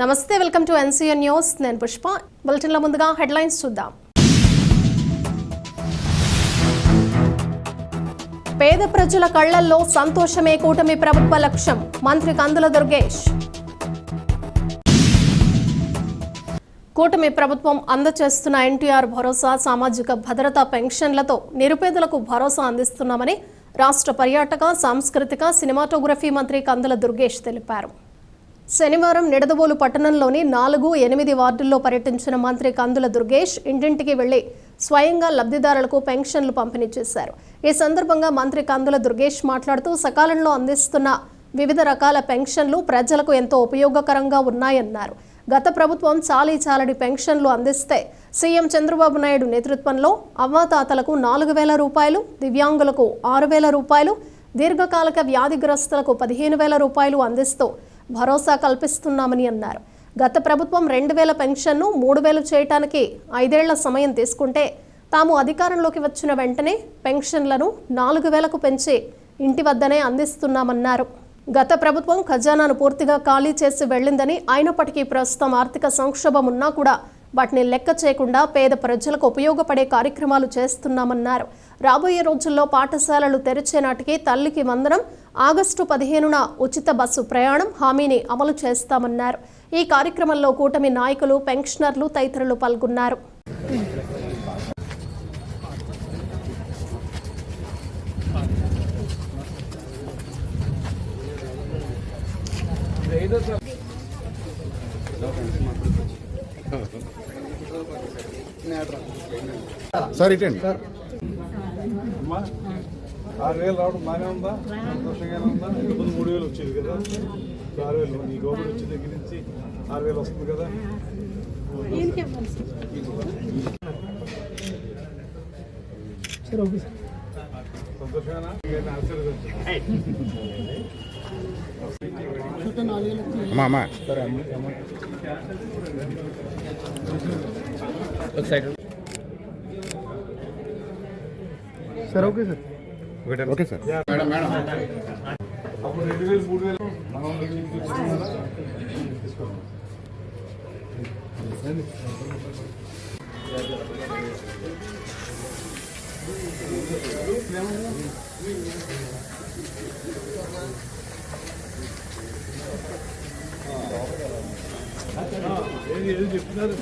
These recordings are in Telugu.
నమస్తే వెల్కమ్ టు ఎన్సీఎన్ న్యూస్. నేను పుష్ప. బులెటిన్లో ముందుగా హెడ్లైన్స్ చూద్దాం. పేద ప్రజల కళ్ళల్లో సంతోషమే కూటమి ప్రభుత్వ లక్ష్యం. మంత్రి కందుల దుర్గేష్. కూటమి ప్రభుత్వం అందచేస్తున్న ఎన్టీఆర్ భరోసా సామాజిక భద్రతా పెన్షన్లతో నిరుపేదలకు భరోసా అందిస్తున్నామని రాష్ట్ర పర్యాటక సాంస్కృతిక సినిమాటోగ్రఫీ మంత్రి కందుల దుర్గేష్ తెలిపారు. శనివారం నిడదవోలు పట్టణంలోని నాలుగు ఎనిమిది వార్డుల్లో పర్యటించిన మంత్రి కందుల దుర్గేష్ ఇంటింటికి వెళ్ళి స్వయంగా లబ్ధిదారులకు పెన్షన్లు పంపిణీ చేశారు. ఈ సందర్భంగా మంత్రి కందుల దుర్గేష్ మాట్లాడుతూ సకాలంలో అందిస్తున్న వివిధ రకాల పెన్షన్లు ప్రజలకు ఎంతో ఉపయోగకరంగా ఉన్నాయన్నారు. గత ప్రభుత్వం చాలీ చాలడి పెన్షన్లు అందిస్తే సీఎం చంద్రబాబు నాయుడు నేతృత్వంలో అవ్వాతాతలకు నాలుగు వేల రూపాయలు దివ్యాంగులకు ఆరు వేల రూపాయలు దీర్ఘకాలిక వ్యాధిగ్రస్తులకు పదిహేను వేల రూపాయలు అందిస్తూ భరోసా కల్పిస్తున్నామని అన్నారు. గత ప్రభుత్వం రెండు వేల పెన్షన్ను మూడు వేలు చేయటానికి ఐదేళ్ళ సమయం తీసుకుంటే తాము అధికారంలోకి వచ్చిన వెంటనే పెన్షన్లను నాలుగు వేలకు పెంచి ఇంటి వద్దనే అందిస్తున్నామన్నారు. గత ప్రభుత్వం ఖజానాను పూర్తిగా ఖాళీ చేసి వెళ్ళిందని అయినప్పటికీ ప్రస్తుతం ఆర్థిక సంక్షోభం ఉన్నా కూడా వాటిని లెక్క చేయకుండా పేద ప్రజలకు ఉపయోగపడే కార్యక్రమాలు చేస్తున్నామన్నారు. రాబోయే రోజుల్లో పాఠశాలలు తెరిచే నాటికి తల్లికి వందనం ఆగస్టు పదిహేనున ఉచిత బస్సు ప్రయాణం హామీని అమలు చేస్తామన్నారు. ఈ కార్యక్రమంలో కూటమి నాయకులు పెన్షనర్లు తదితరులు పాల్గొన్నారు. సార్ ఇటండి. ఆరు వేలు రావడం బాగానే ఉందా? సంతోషంగానే ఉందా? ఇంతకుముందు మూడు వేలు వచ్చేది కదా. ఆరు వేలు ఈ గవర్నమెంట్ వచ్చిన దగ్గర నుంచి ఆరు వేలు వస్తుంది కదా. సంతోషంగా అమ్మా అమ్మా. Sir okay sir. Okay sir. Madam madam. అప్పుడు రెండు వేలు మూడు. వేలు మనం ఏది ఏది చెప్తున్నారు?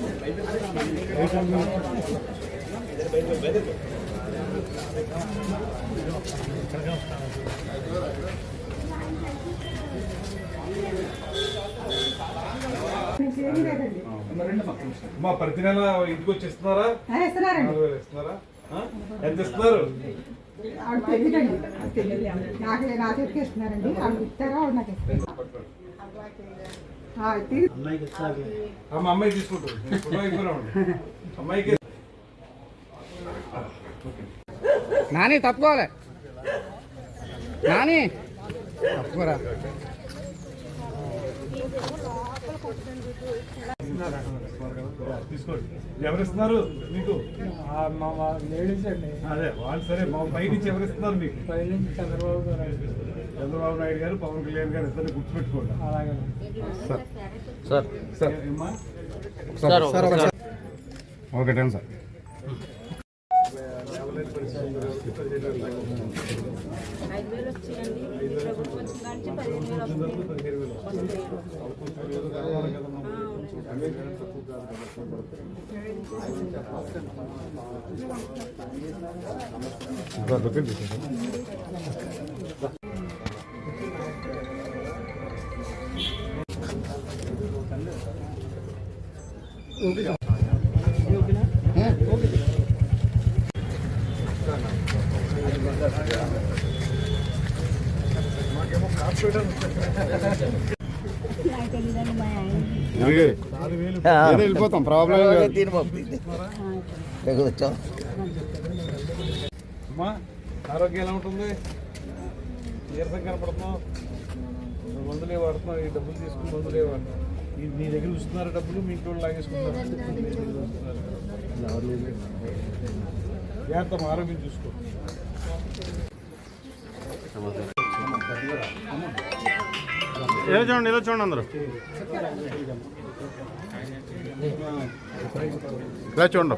అమ్మా ప్రతి నెల ఇంటికి వచ్చి ఇస్తున్నారా నాలుగు వేలు ఇస్తున్నారా? ఎంత ఇస్తున్నారు? అమ్మాయి తీసుకుంటారు అమ్మాయికి నాని తప్పుకోవాలి నాని. తప్పుకోరా తీసుకోండి. ఎవరు ఇస్తున్నారు మీకు? లేడీస్ అండి. అదే వాళ్ళు సరే మా పై నుంచి ఎవరు ఇస్తున్నారు మీకు? పైనుంచి చంద్రబాబు గారు. చంద్రబాబు నాయుడు గారు పవన్ కళ్యాణ్ గారు ఇద్దరు గుర్తుపెట్టుకోండి. అలాగే. Sir? Sir sir ten sir ఐదు వేలు వచ్చాయండి ప్రభుత్వం వచ్చిన కాడ పదిహేను వేలు వస్తుంది పదిహేను వేలు వస్తుంది. కొంచెం ఏదో కావాలి కదమ్మా. సార్ దొరికింది సార్ ఇదిగే. ఏదో వెళ్ళిపోతాం ప్రాబ్లం అమ్మా ఆరోగ్యం ఎలా ఉంటుంది? నీరసం కనపడుతున్నావు. మందులే వాడుతున్నావు ఈ డబ్బులు తీసుకుని మందులే వాడుతున్నావు. ఈ- నీ దగ్గర చూస్తున్నారు డబ్బులు మీ ఇంట్లో లాగేసుకుంటారు మీ. జాగ్రత్త ఆరోగ్యం చూసుకో. ఇలా చూడండి ఇలా చూడండి అందరూ. ఇలా చూడండి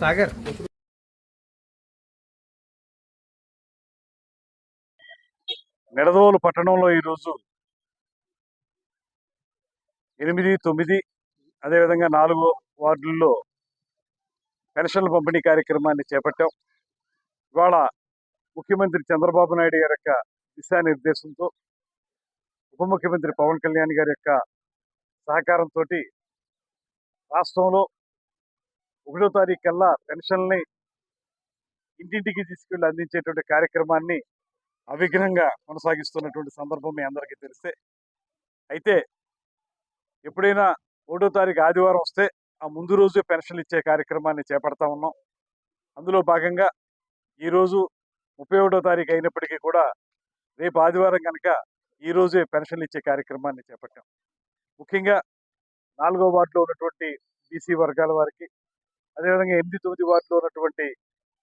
సాగర్. నిడదవోలు పట్టణంలో ఈరోజు ఎనిమిది తొమ్మిది అదేవిధంగా నాలుగో వార్డుల్లో పెన్షన్ల పంపిణీ కార్యక్రమాన్ని చేపట్టాం. ఇవాళ ముఖ్యమంత్రి చంద్రబాబు నాయుడు గారి యొక్క దిశానిర్దేశంతో ఉప ముఖ్యమంత్రి పవన్ కళ్యాణ్ గారి యొక్క సహకారంతో రాష్ట్రంలో ఒకటో తారీఖు కల్లా పెన్షన్ని ఇంటింటికి తీసుకెళ్ళి అందించేటువంటి కార్యక్రమాన్ని అవిఘ్నంగా కొనసాగిస్తున్నటువంటి సందర్భం మీ అందరికీ తెలిస్తే. అయితే ఎప్పుడైనా ఒకటో తారీఖు ఆదివారం వస్తే ఆ ముందు రోజే పెన్షన్లు ఇచ్చే కార్యక్రమాన్ని చేపడతా ఉన్నాం. అందులో భాగంగా ఈరోజు ముప్పై ఒకటో తారీఖు అయినప్పటికీ కూడా రేపు ఆదివారం కనుక ఈరోజే పెన్షన్లు ఇచ్చే కార్యక్రమాన్ని చేపట్టాం. ముఖ్యంగా నాలుగో వార్డులో ఉన్నటువంటి బీసీ వర్గాల వారికి అదేవిధంగా ఎనిమిది తొమ్మిది వార్డులో ఉన్నటువంటి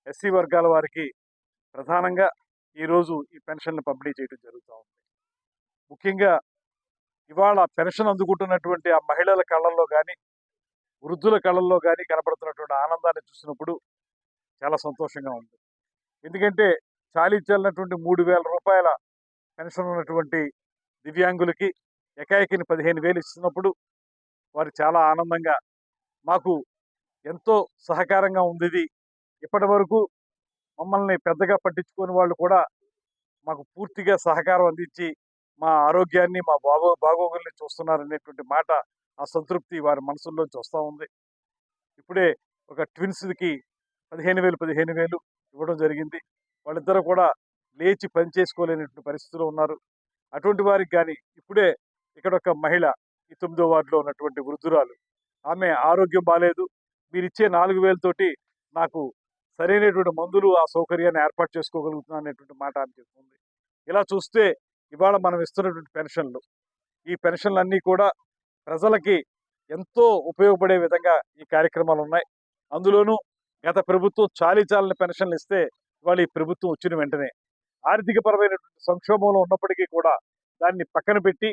ఎస్సీ వర్గాల వారికి ప్రధానంగా ఈరోజు ఈ పెన్షన్లు పంపిణీ చేయడం జరుగుతూ ఉంది. ముఖ్యంగా ఇవాళ పెన్షన్ అందుకుంటున్నటువంటి ఆ మహిళల కళ్ళల్లో కానీ వృద్ధుల కళ్ళల్లో కానీ కనపడుతున్నటువంటి ఆనందాన్ని చూసినప్పుడు చాలా సంతోషంగా ఉంది. ఎందుకంటే చాలీ చల్లినటువంటి మూడు వేల రూపాయల పెన్షన్ ఉన్నటువంటి దివ్యాంగులకి ఎకాయకిని పదిహేను వేలు ఇస్తున్నప్పుడు వారు చాలా ఆనందంగా మాకు ఎంతో సహకారంగా ఉంది ఇప్పటి వరకు మమ్మల్ని పెద్దగా పట్టించుకుని వాళ్ళు కూడా మాకు పూర్తిగా సహకారం అందించి మా ఆరోగ్యాన్ని మా బాగో బాగోగుల్ని చూస్తున్నారనేటువంటి మాట ఆ సంతృప్తి వారి మనసుల్లోంచి వస్తూ ఉంది. ఇప్పుడే ఒక ట్విన్స్కి పదిహేను వేలు పదిహేను వేలు ఇవ్వడం జరిగింది. వాళ్ళిద్దరూ కూడా లేచి పని చేసుకోలేనటువంటి పరిస్థితిలో ఉన్నారు. అటువంటి వారికి కానీ ఇప్పుడే ఇక్కడ ఒక మహిళ ఈ తొమ్మిదో వార్డులో ఉన్నటువంటి వృద్ధురాలు ఆమె ఆరోగ్యం బాగాలేదు మీరు ఇచ్చే నాలుగు వేలతోటి నాకు సరైనటువంటి మందులు ఆ సౌకర్యాన్ని ఏర్పాటు చేసుకోగలుగుతున్నాను అనేటువంటి మాట ఆమె చెప్తుంది. ఇలా చూస్తే ఇవాళ మనం ఇస్తున్నటువంటి పెన్షన్లు. ఈ పెన్షన్లు అన్నీ కూడా ప్రజలకి ఎంతో ఉపయోగపడే విధంగా ఈ కార్యక్రమాలు ఉన్నాయి. అందులోనూ గత ప్రభుత్వం చాలీ చాలని పెన్షన్లు ఇస్తే ఇవాళ ఈ ప్రభుత్వం వచ్చిన వెంటనే ఆర్థికపరమైనటువంటి సంక్షోభంలో ఉన్నప్పటికీ కూడా దాన్ని పక్కన పెట్టి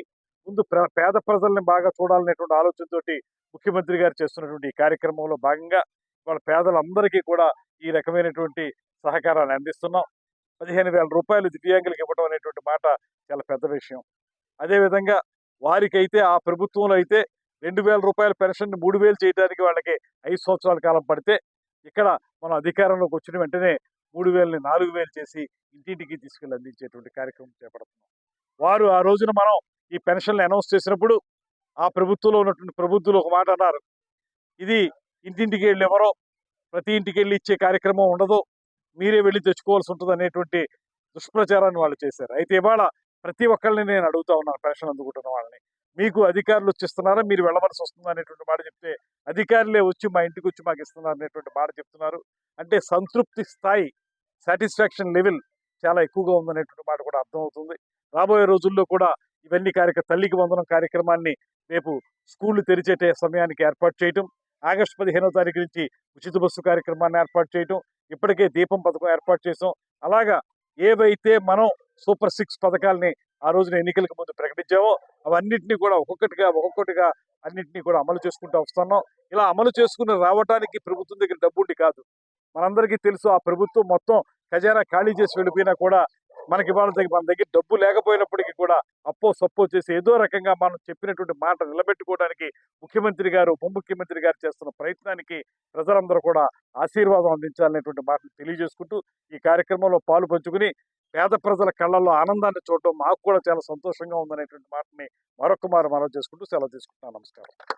ముందు ప్ర పేద ప్రజల్ని బాగా చూడాలనేటువంటి ఆలోచనతోటి ముఖ్యమంత్రి గారు చేస్తున్నటువంటి ఈ కార్యక్రమంలో భాగంగా వాళ్ళ పేదలందరికీ కూడా ఈ రకమైనటువంటి సహకారాన్ని అందిస్తున్నాం. పదిహేను వేల రూపాయలు దివ్యాంగులకు ఇవ్వడం అనేటువంటి మాట చాలా పెద్ద విషయం. అదేవిధంగా వారికైతే ఆ ప్రభుత్వంలో అయితే రెండు వేల రూపాయల పెన్షన్ మూడు వేలు చేయడానికి వాళ్ళకి ఐదు సంవత్సరాల కాలం పడితే ఇక్కడ మనం అధికారంలోకి వచ్చిన వెంటనే మూడు వేలని నాలుగు వేలు చేసి ఇంటింటికి తీసుకెళ్ళి అందించేటువంటి కార్యక్రమం చేపడుతున్నాం. వారు ఆ రోజున మనం ఈ పెన్షన్లు అనౌన్స్ చేసినప్పుడు ఆ ప్రభుత్వంలో ఉన్నటువంటి ప్రభుత్వులు ఒక మాట అన్నారు. ఇది ఇంటింటికి వెళ్ళి ఎవరో ప్రతి ఇంటికి వెళ్ళి ఇచ్చే కార్యక్రమం ఉండదు మీరే వెళ్ళి తెచ్చుకోవాల్సి ఉంటుంది అనేటువంటి దుష్ప్రచారాన్ని వాళ్ళు చేశారు. అయితే ఇవాళ ప్రతి ఒక్కరిని నేను అడుగుతా ఉన్నాను పెన్షన్ అందుకుంటున్న వాళ్ళని. మీకు అధికారులు వచ్చిస్తున్నారా మీరు వెళ్ళవలసి వస్తుందా? అనేటువంటి మాట చెప్తే అధికారులే వచ్చి మా ఇంటికి వచ్చి మాకు ఇస్తున్నారు అనేటువంటి మాట చెప్తున్నారు. అంటే సంతృప్తి స్థాయి సాటిస్ఫాక్షన్ లెవెల్ చాలా ఎక్కువగా ఉందనేటువంటి మాట కూడా అర్థమవుతుంది. రాబోయే రోజుల్లో కూడా ఇవన్నీ కార్యక్రమ తల్లికి వందనం కార్యక్రమాన్ని రేపు స్కూళ్ళు తెరిచేటే సమయానికి ఏర్పాటు చేయటం ఆగస్టు పదిహేనో తారీఖు నుంచి ఉచిత బస్సు కార్యక్రమాన్ని ఏర్పాటు చేయటం ఇప్పటికే దీపం పథకం ఏర్పాటు చేసాం అలాగా ఏవైతే మనం సూపర్ సిక్స్ పథకాలని ఆ రోజున ఎన్నికలకు ముందు ప్రకటించామో అవన్నింటినీ కూడా ఒక్కొక్కటిగా ఒక్కొక్కటిగా అన్నింటినీ కూడా అమలు చేసుకుంటూ వస్తున్నాం. ఇలా అమలు చేసుకుని రావడానికి ప్రభుత్వం దగ్గర డబ్బుండి కాదు. మనందరికీ తెలుసు ఆ ప్రభుత్వం మొత్తం ఖజానా ఖాళీ చేసి వెళ్ళిపోయినా కూడా మనకి వాళ్ళ దగ్గర మన దగ్గర డబ్బు లేకపోయినప్పటికీ కూడా అప్పో సప్పో చేసి ఏదో రకంగా మనం చెప్పినటువంటి మాట నిలబెట్టుకోవడానికి ముఖ్యమంత్రి గారు ఉప ముఖ్యమంత్రి గారు చేస్తున్న ప్రయత్నానికి ప్రజలందరూ కూడా ఆశీర్వాదం అందించాలనేటువంటి మాటలు తెలియజేసుకుంటూ ఈ కార్యక్రమంలో పాలు పంచుకుని పేద ప్రజల కళ్ళల్లో ఆనందాన్ని చూడటం మాకు కూడా చాలా సంతోషంగా ఉందనేటువంటి మాటని మరొక మారు మనం చేసుకుంటూ సెలవు తీసుకుంటున్నాను నమస్కారం.